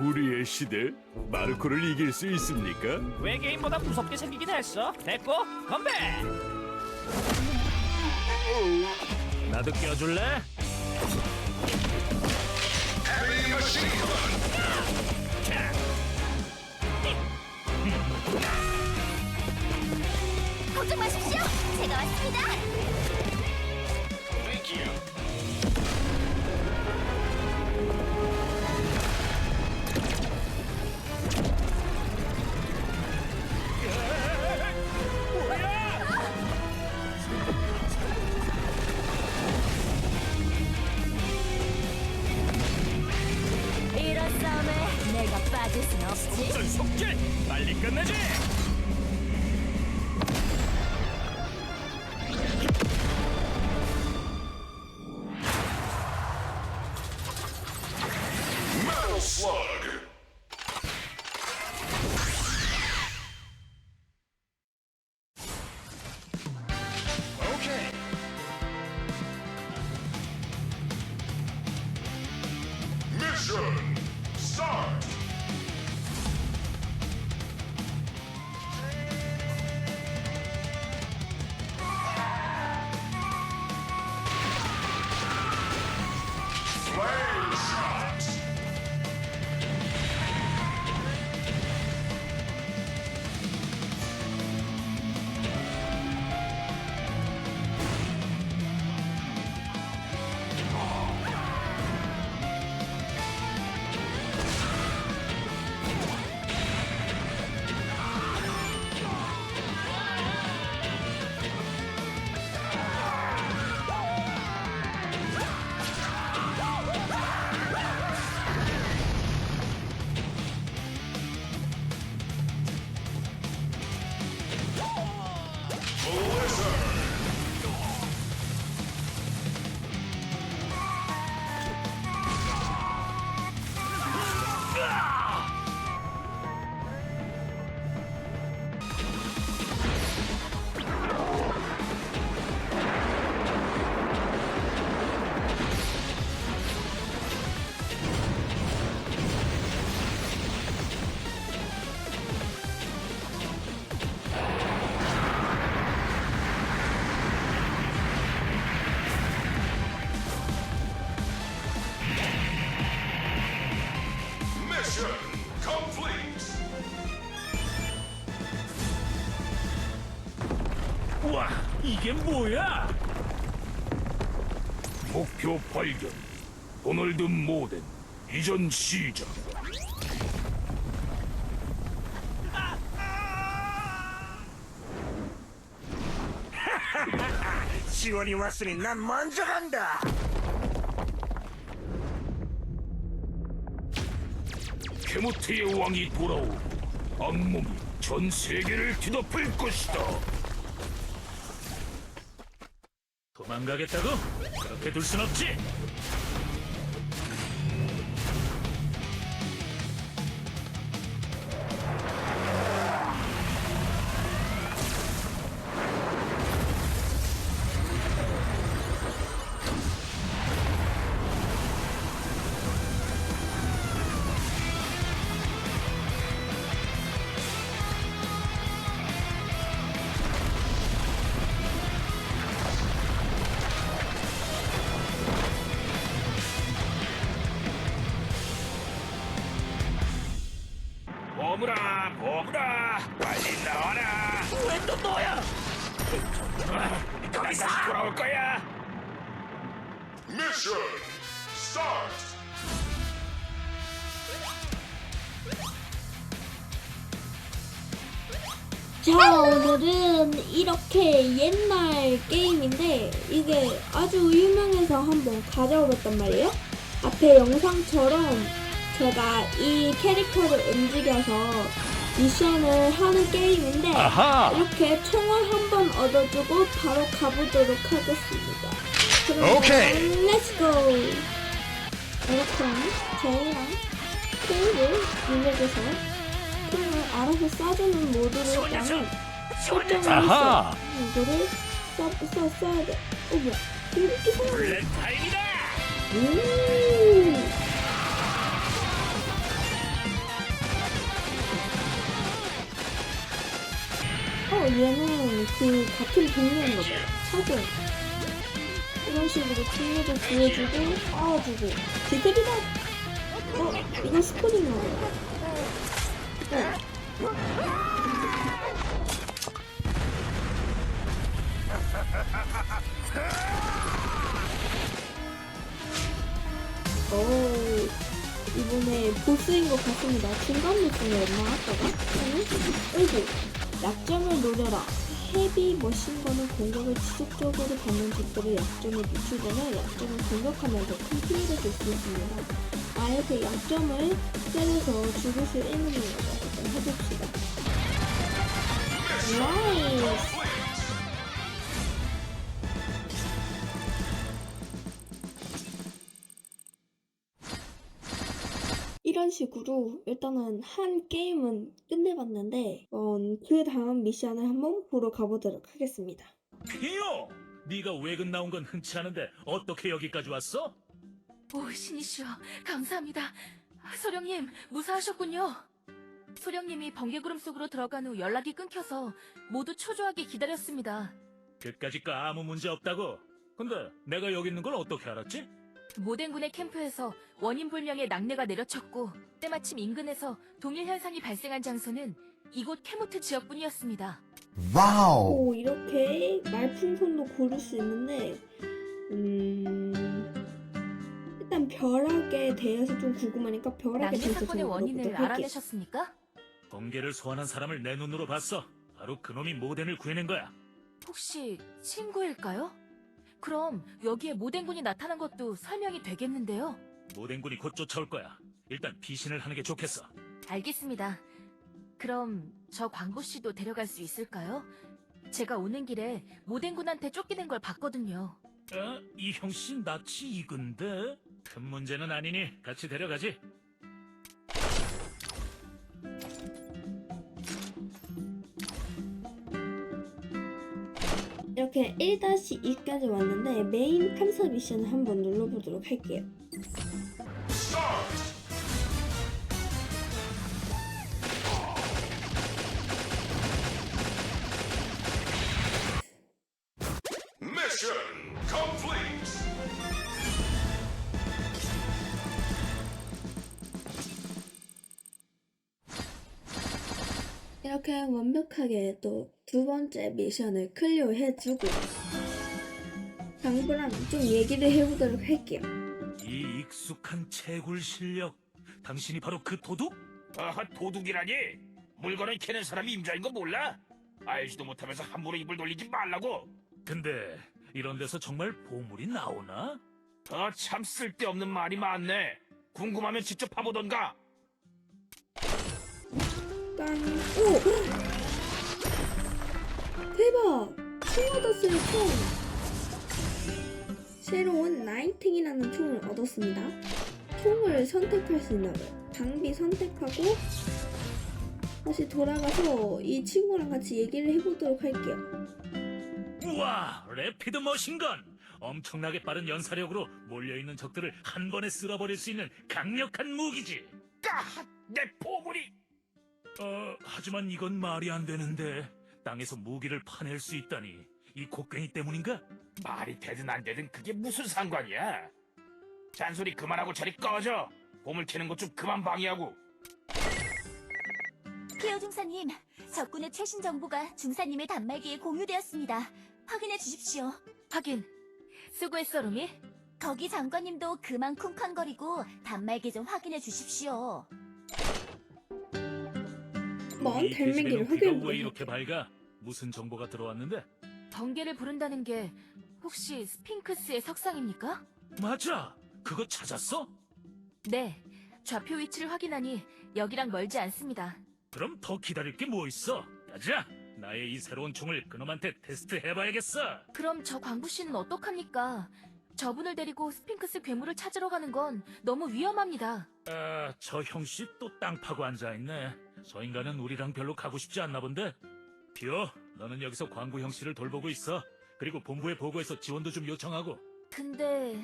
우리의 시대 마르코를 이길 수 있습니까? 외계인보다 무섭게 생기긴 했어. 됐고 건배. 나도 껴줄래? 걱정 마십시오. 제가 왔습니다. 이게 뭐야? 목표 발견. 도널드 모덴 이전 시작. 지원이 왔으니 난 먼저 간다. 케모트의 왕이 돌아오고 악몽이 전 세계를 뒤덮을 것이다. 도망가겠다고? 그렇게 둘 순 없지. 보물아, 보물아, 빨리 나와라. 왜 또 너야? 거기서 돌아올 거야. Mission start. 자, 오늘은 이렇게 옛날 게임인데 이게 아주 유명해서 한번 가져와봤단 말이에요. 앞에 영상처럼 제가 이 캐릭터를 움직여서 미션을 하는 게임인데 아하. 이렇게 총을 한 번 얻어주고 바로 가보도록 하겠습니다. 그럼 오케이. 렛츠고! 이렇게 J랑 K를 입력해서 총을 알아서 쏴주는 모드를 일단은 설정을! 했어요. 이거를 쏴, 쏴, 쏴야 돼. 어, 뭐야. 이렇게 사용해. 블 얘는 그 같은 동료인 거죠. 사전. 이런 식으로 동료도 구해주고, 싸워주고. 디테리다! 어, 이건 스코딩 거예요. 오, 이번에 보스인 것 같습니다. 중간 보스였나 아까가? 아니? 어이구, 약점을 노려라. 헤비 머신건은 공격을 지속적으로 받는 적들의 약점에 노출되면 약점을 공격하면 더큰 피해를 줄 수 있습니다. 아예 그 약점을 때려서 죽을 수 있는. 일단 해봅시다. 나이스! 이런 식으로 일단은 한 게임은 끝내봤는데 어, 그 다음 미션을 한번 보러 가보도록 하겠습니다. 피오! 네가 외근 나온 건 흔치 않은데 어떻게 여기까지 왔어? 오, 신이시여, 감사합니다. 소령님, 무사하셨군요. 소령님이 번개구름 속으로 들어간 후 연락이 끊겨서 모두 초조하게 기다렸습니다. 그까짓 거 아무 문제 없다고. 근데 내가 여기 있는 걸 어떻게 알았지? 모덴군의 캠프에서 원인불명의 낙뢰가 내려쳤고 때마침 인근에서 동일 현상이 발생한 장소는 이곳 캐모트 지역뿐이었습니다. 와우. 오 이렇게 말풍선도 고를 수 있는데 음 일단 벼락에 대해서 좀 궁금하니까 벼락에 낙뢰 대해서 사건의 좀 원인을 물어보도록 할게요. 알아내셨습니까? 번개를 소환한 사람을 내 눈으로 봤어. 바로 그놈이 모덴을 구해낸 거야. 혹시 친구일까요? 그럼 여기에 모덴군이 나타난 것도 설명이 되겠는데요. 모덴군이 곧 쫓아올 거야. 일단 피신을 하는 게 좋겠어. 알겠습니다. 그럼 저 광보 씨도 데려갈 수 있을까요? 제가 오는 길에 모덴군한테 쫓기는 걸 봤거든요. 어? 이 형씨 낯이 익은데? 큰 문제는 아니니 같이 데려가지. 이렇게 1-2까지 왔는데 메인 탐사 미션을 한번 눌러보도록 할게요. 이렇게 완벽하게 또 두 번째 미션을 클리어해주고 당부랑 좀 얘기를 해보도록 할게요. 이 익숙한 채굴 실력. 당신이 바로 그 도둑? 아하 도둑이라니 물건을 캐는 사람이 임자인 거 몰라? 알지도 못하면서 함부로 입을 돌리지 말라고 근데 이런 데서 정말 보물이 나오나? 아 참 쓸데없는 말이 많네 궁금하면 직접 파보던가 깡, 오! 대박! 총 얻었어요, 총! 새로운 나이팅이라는 총을 얻었습니다. 총을 선택할 수 있나 봐요. 장비 선택하고 다시 돌아가서 이 친구랑 같이 얘기를 해보도록 할게요. 우와, 래피드 머신건! 엄청나게 빠른 연사력으로 몰려있는 적들을 한 번에 쓸어버릴 수 있는 강력한 무기지. 까핫 내 보물이 어, 하지만 이건 말이 안 되는데 땅에서 무기를 파낼 수 있다니 이 곡괭이 때문인가? 말이 되든 안 되든 그게 무슨 상관이야 잔소리 그만하고 저리 꺼져 보물 캐는 것 좀 그만 방해하고 피어 중사님, 적군의 최신 정보가 중사님의 단말기에 공유되었습니다. 확인해 주십시오. 확인. 수고했어, 루미. 거기 장관님도 그만 쿵쾅거리고 단말기 좀 확인해 주십시오. 먼이 달매기를 계집애는 귀가 확인해 왜 이렇게 밝아? 무슨 정보가 들어왔는데? 번개를 부른다는 게 혹시 스핑크스의 석상입니까? 맞아! 그거 찾았어? 네. 좌표 위치를 확인하니 여기랑 멀지 않습니다. 그럼 더 기다릴 게 뭐 있어? 가자! 나의 이 새로운 총을 그놈한테 테스트 해봐야겠어! 그럼 저 광부 씨는 어떡합니까? 저분을 데리고 스핑크스 괴물을 찾으러 가는 건 너무 위험합니다. 아, 저 형씨 또 땅 파고 앉아있네. 저 인간은 우리랑 별로 가고 싶지 않나 본데? 피오, 너는 여기서 광구 형 씨를 돌보고 있어. 그리고 본부에 보고해서 지원도 좀 요청하고. 근데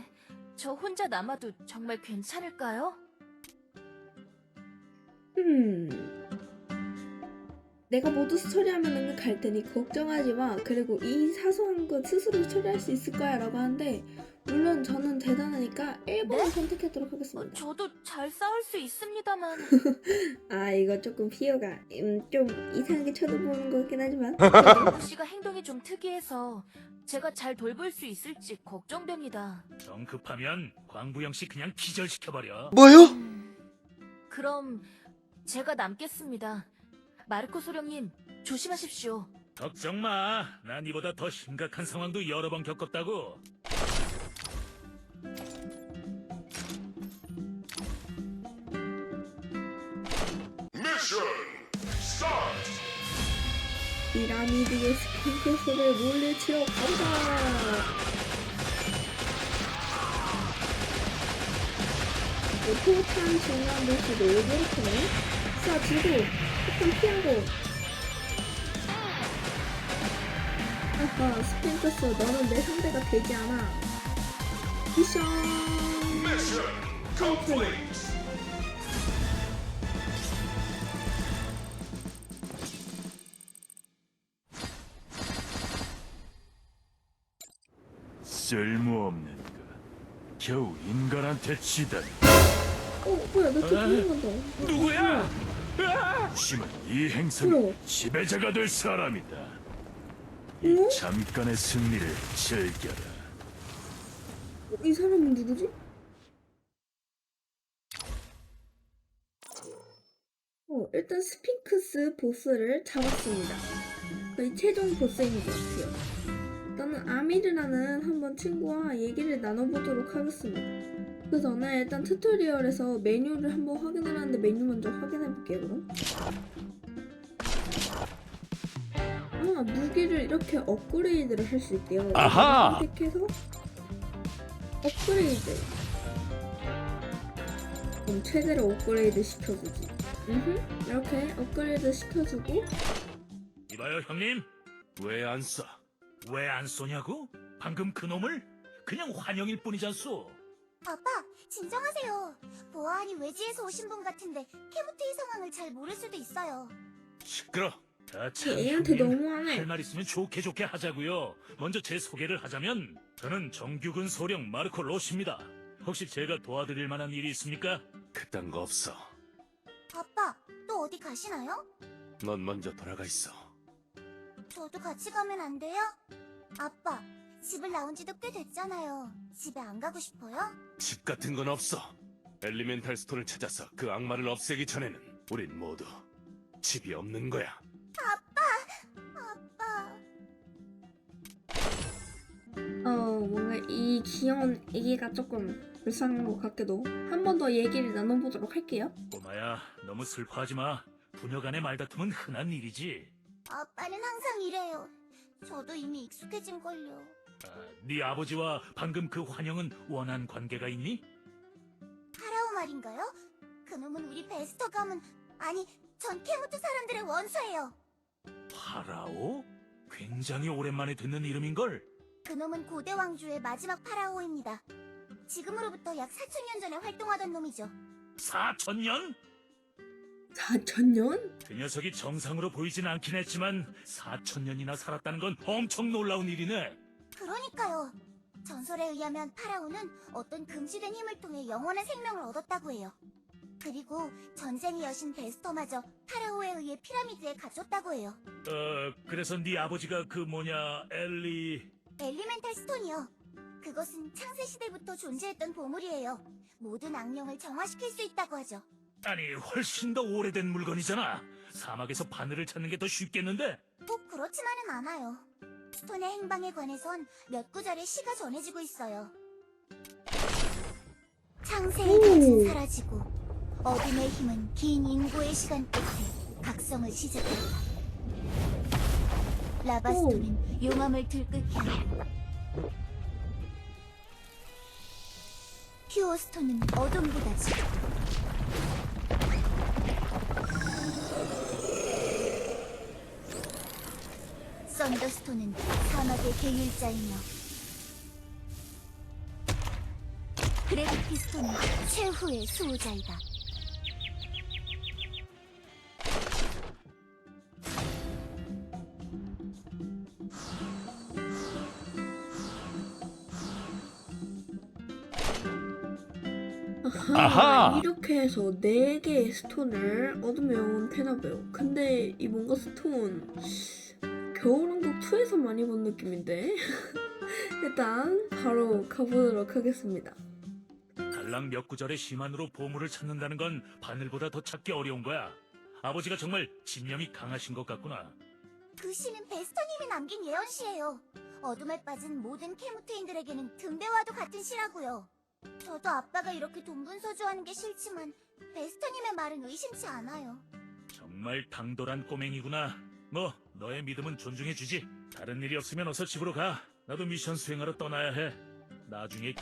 저 혼자 남아도 정말 괜찮을까요? 음. 내가 모두 처리하면 갈 테니 걱정하지 마. 그리고 이 사소한 것 스스로 처리할 수 있을 거야 라고 하는데, 물론 저는 대단하니까 1번을 네? 선택하도록 어, 하겠습니다. 저도 잘 싸울 수 있습니다만 아, 이거 조금 피어가, 음, 좀 이상하게 쳐다보는 것 같긴 하지만. 오 씨가 행동이 좀 특이해서 제가 잘 돌볼 수 있을지 걱정됩니다. 정 급하면 광부 형씨 그냥 기절시켜버려. 음, 그럼 제가 남겠습니다. 마르코 소령님 조심하십시오. 걱정 마. 난 이보다 더 심각한 상황도 여러 번 겪었다고. 피라미드의 스핑크스를 물리치러 간다. 네, 포탄 중간 모습도 이렇게네. 쏴 주고 포탄 피하고. 아하 스핑크스 너는 내 상대가 되지 않아. 미션. 컴플릿. 쓸모없는 거. 겨우 인간한테 치다니. 어 뭐야 나또 도망간다. 누구야? 심은 이 행성의 뭐야? 지배자가 될 사람이다. 이 어? 잠깐의 승리를 즐겨라. 어, 이 사람은 누구지? 어, 일단 스핑크스 보스를 잡았습니다. 거의 최종 보스인 것 같아요. 아미르라는 한번 친구와 얘기를 나눠보도록 하겠습니다. 그 전에 일단 튜토리얼에서 메뉴를 한번 확인을 하는데 메뉴 먼저 확인해볼게요, 그럼. 아, 무기를 이렇게 업그레이드를 할 수 있대요. 아하! 선택해서 업그레이드. 그럼 최대로 업그레이드 시켜주지. 음흠. 이렇게 업그레이드 시켜주고 이봐요 형님. 왜안 쏴? 왜 안 쏘냐고? 방금 그 놈을? 그냥 환영일 뿐이잖소. 아빠, 진정하세요. 보아하니 외지에서 오신 분 같은데 캐무트의 상황을 잘 모를 수도 있어요. 시끄러. 아, 참, 애한테. 너무하네. 할말 있으면 좋게 좋게 하자고요. 먼저 제 소개를 하자면 저는 정규군 소령 마르코 로시입니다. 혹시 제가 도와드릴 만한 일이 있습니까? 그딴 거 없어. 아빠, 또 어디 가시나요? 넌 먼저 돌아가 있어. 저도 같이 가면 안 돼요? 아빠, 집을 나온 지도 꽤 됐잖아요. 집에 안 가고 싶어요? 집 같은 건 없어. 엘리멘탈 스톤을 찾아서 그 악마를 없애기 전에는 우린 모두 집이 없는 거야. 아빠! 어 뭔가 이 귀여운 애기가 조금 불쌍한 것 같기도 한 번 더 얘기를 나눠보도록 할게요. 꼬마야, 너무 슬퍼하지 마. 부녀 간의 말다툼은 흔한 일이지. 아빠는 항상 이래요. 저도 이미 익숙해진걸요. 아, 네 아버지와 방금 그 환영은 원한 관계가 있니? 파라오 말인가요? 그놈은 우리 베스터 가문, 아니, 전 캐무트 사람들의 원수예요. 파라오? 굉장히 오랜만에 듣는 이름인걸? 그놈은 고대 왕조의 마지막 파라오입니다. 지금으로부터 약 4천년 전에 활동하던 놈이죠. 4천년? 4천년? 그 녀석이 정상으로 보이진 않긴 했지만 4천년이나 살았다는 건 엄청 놀라운 일이네. 그러니까요. 전설에 의하면 파라오는 어떤 금지된 힘을 통해 영원한 생명을 얻었다고 해요. 그리고 전쟁의 여신 베스터마저 파라오에 의해 피라미드에 갇혔다고 해요. 어, 그래서 네 아버지가 그 뭐냐, 엘리... 엘리멘탈 스톤이요. 그것은 창세 시대부터 존재했던 보물이에요. 모든 악령을 정화시킬 수 있다고 하죠. 아니, 훨씬 더 오래된 물건이잖아. 사막에서 바늘을 찾는 게 더 쉽겠는데? 꼭 그렇지만은 않아요. 스톤의 행방에 관해선 몇 구절의 시가 전해지고 있어요. 창세의 오. 빛은 사라지고 어둠의 힘은 긴 인고의 시간 끝에 각성을 시작한다. 라바스톤은 용암을 들끓게 하고 퓨어스톤은 어둠보다 지. 썬더스톤은 사막의 계율자이며 그래비티스톤은 최후의 수호자이다. 아하! 이렇게 해서 4개의 스톤을 얻으면 되나봐요. 근데 이 뭔가 스톤 겨울왕국 2에서 많이 본 느낌인데? 일단 바로 가보도록 하겠습니다. 달랑 몇 구절의 시만으로 보물을 찾는다는 건 바늘보다 더 찾기 어려운 거야. 아버지가 정말 집념이 강하신 것 같구나. 그 시는 베스터님이 남긴 예언시예요. 어둠에 빠진 모든 캐무트인들에게는 등대와도 같은 시라고요. 저도 아빠가 이렇게 동분서주하는 게 싫지만 베스터님의 말은 의심치 않아요. 정말 당돌한 꼬맹이구나. 뭐 너의 믿음은 존중해주지. 다른 일이 없으면 어서 집으로 가. 나도 미션 수행하러 떠나야 해. 나중에